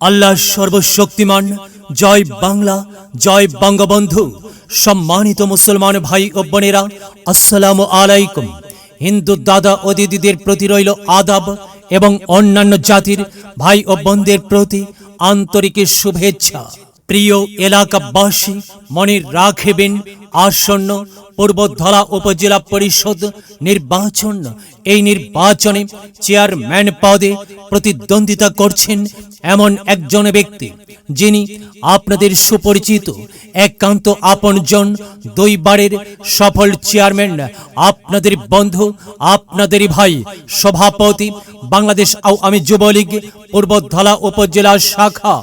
আল্লাহ সর্বশক্তিমান। জয় বাংলা, জয় বঙ্গবন্ধু। সম্মানিত মুসলমান ভাই ও বোনেরা, আসসালামু আলাইকুম। হিন্দু দাদা ও দিদিদের প্রতি রইল আদাব এবং অন্যান্য জাতির ভাই ও বোনদের প্রতি আন্তরিক শুভেচ্ছা। প্রিয় এলাকাবাসী, মনে রাখবেন, আসন্ন পূর্বধলা উপজেলা পরিষদ নির্বাচন। এই নির্বাচনে চেয়ারম্যান পদে প্রতিদ্বন্দ্বিতা করছেন এমন একজন ব্যক্তি, যিনি আপনাদের সুপরিচিত, একান্ত আপনজন, দুইবারের সফল চেয়ারম্যান, আপনাদের বন্ধু, আপনাদের ভাই, সভাপতি, বাংলাদেশ আওয়ামী যুবলীগ পূর্বধলা উপজেলা শাখা,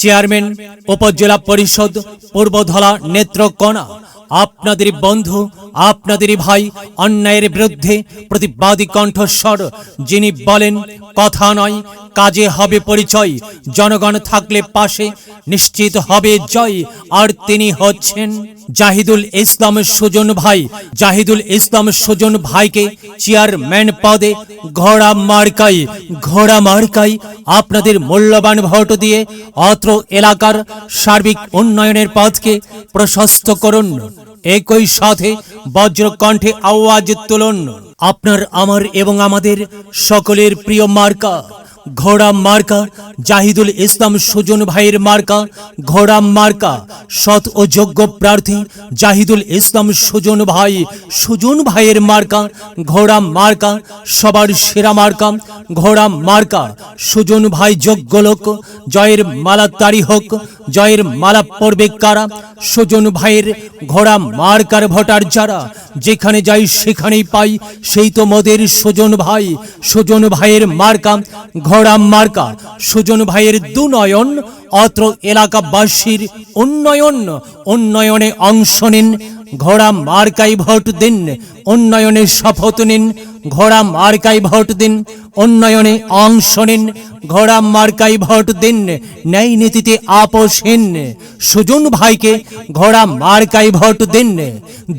চেয়ারম্যান, উপজেলা পরিষদ পূর্বধলা নেত্রকোনা। আপনাদের বন্ধু আপনাদের ভাই অন্যায়ের বিরুদ্ধে প্রতিবাদী কণ্ঠস্বর, যিনি বলেন, কথা নয়, কাজে হবে পরিচয়। জনগণ থাকলে পাশে, নিশ্চিত হবে জয়। আর তিনি হচ্ছেন জাহিদুল ইসলাম সুজন ভাই। জাহিদুল ইসলাম সুজন ভাইকে চেয়ারম্যান পদে ঘোড়া মার্কাই ঘোড়া মার্কাই আপনাদের মূল্যবান ভোট দিয়ে অত্র এলাকার সার্বিক উন্নয়নের পথকে প্রশস্ত করুন। একই সাথে বজ্রকণ্ঠে আওয়াজ তুলুন। আপনার আমার এবং আমাদের সকলের প্রিয় মার্কা। ঘোড়া মার্কা, জাহিদুল ইসলাম সুজন ভাইয়ের মার্কা, ঘোড়া মার্কা, সৎ ও যোগ্য প্রার্থী, জাহিদুল ইসলাম সুজন ভাই, সুজন ভাইয়ের মার্কা, ঘোড়া মার্কা, সবার সেরা মার্কা, ঘোড়া মার্কা, সুজন ভাই যোগ্য লোক, জয়ের মালা তারি হোক, জয়ের মালা পড়বে কারা, সুজন ভাইয়ের ঘোড়া মার্কার ভোটার যারা, যেখানে যাই সেখানেই পাই, সেই তো মদের সুজন ভাই, সুজন ভাইয়ের মার্কা ঘোড়া মার্কা সুজন ভাইয়ের দুনয়ন অত্র এলাকাবাসীর উন্নয়ন, উন্নয়নে অংশ নিন, ঘোড়া মার্কাই ভোট দিন, উন্নয়নে শপথ নিন, ঘোড়া মার্কাই ভোট দিন, উন্নয়নে অংশ নিন, ঘোড়া মার্কাই ভোট দিন, ন্যায় নীতিতে আপোষহীন সুজন ভাইকে ঘোড়া মার্কাই ভোট দিন,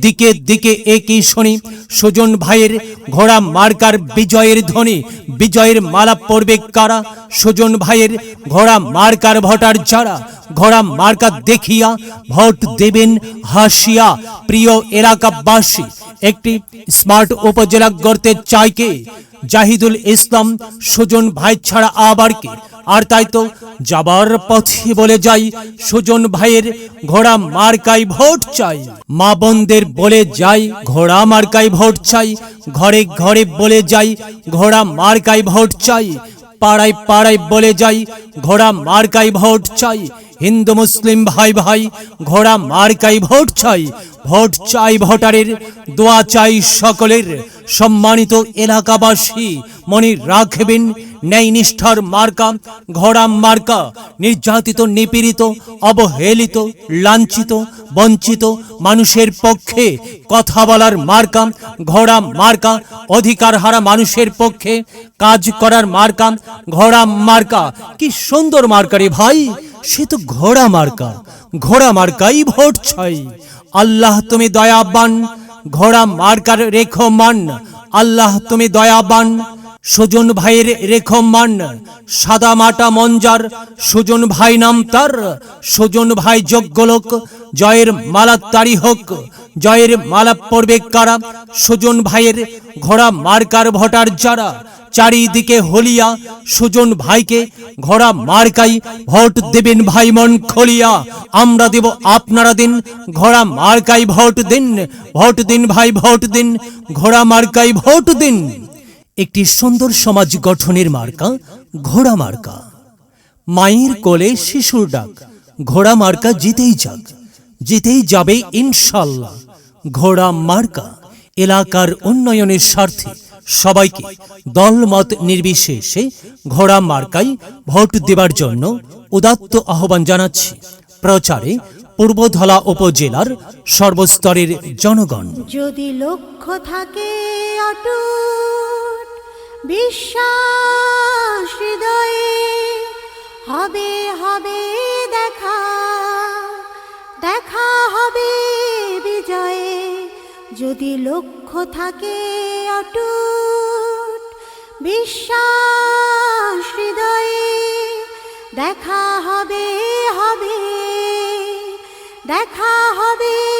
দিকে দিকে একই শুনি, সুজন ভাইয়ের ঘোড়া মার্কার বিজয়ের ধ্বনি, বিজয়ের মালা পড়বে কারা, সুজন ভাইয়ের ঘোড়া মার্কার ভোটার যারা, ঘোড়া মার্কা দেখিয়া ভোট দেবেন হাসিয়া। প্রিয় এলাকাবাসী, একটি স্মার্ট উপজেলা গড়তে চাই কে? জাহিদুল ইসলাম, সুজন ভাই ছাড়া আবার কে? আর তাই তো যাবার পথে বলে যাই, সুজন ভাইয়ের ঘোড়া মার্কাই ভোট চাই। মা বোনদের বলে যাই, ঘোড়া মার্কাই ভোট চাই, ঘরে ঘরে বলে যাই, ঘোড়া মার্কাই ভোট চাই। পাড়ায় পাড়ায় বলে যাই, ঘোড়া মার্কাই ভোট চাই। হিন্দু, মুসলিম ভাই ভাই, ঘোড়া মার্কাই ভোট চাই। ভোট চাই ভোটারের, দোয়া চাই সকলের, সম্মানিত এলাকাবাসী, মনে রাখবেন ন্যায় নিষ্ঠার মার্কা, ঘোড়া মার্কা, নির্যাতিত, নিপীড়িত, অবহেলিত, লাঞ্ছিত, বঞ্চিত মানুষের পক্ষে কথা বলার মার্কা, ঘোড়া মার্কা, অধিকার হারা মানুষের পক্ষে কাজ করার মার্কা, ঘোড়া মার্কা। কি সুন্দর মার্কারি ভাই সে তো ঘোড়া মার্কা, ঘোড়া মার্কাই ভোট ছাই আল্লাহ তুমি দয়াবান, ঘোড়া মার্কার রেখো মান আল্লাহ তুমি দয়াবান, সুজন ভাইয়ের রেখো মান সাদা মাটা মঞ্জার, সুজন ভাই নাম তার। সুজন ভাই যোগ্য লোক, জয়ের মালা তারি হোক। জয়ের মালা পড়বে কারা? সুজন ভাইয়ের ঘোড়া মার্কার ভোটার যারা? চারিদিকে হলিয়া সুজন ভাইকে ঘোড়া মার্কাই ভোট দেবেন ভাই মন খলিয়া। আমরা দেব আপনারা দিন, ঘোড়া মার্কাই ভোট দিন ভোট দিন ভাই ভোট দিন, ঘোড়া মার্কাই ভোট দিন। একটি সুন্দর সমাজ গঠনের মার্কা, ঘোড়া মার্কা। মায়ের কোলে শিশুর ডাক, ঘোড়া মার্কা জিতেই যাক, জিতেই যাবে ইনশাল্লাহ। ঘোড়া মার্কা, এলাকার উন্নয়নের স্বার্থে। সবাইকে দলমত নির্বিশেষে ঘোড়া মার্কাই ভোট দেবার জন্য উদাত্ত আহ্বান জানাচ্ছি। প্রচারে পূর্বধলা উপজেলার সর্বস্তরের জনগণ। যদি লক্ষ্য থাকে বিশ্বাস হৃদয়ে হবে হবে যদি লক্ষ্য থাকে অটুট বিশ্বাস হৃদয়ে দেখা হবে হবে দেখা হবে।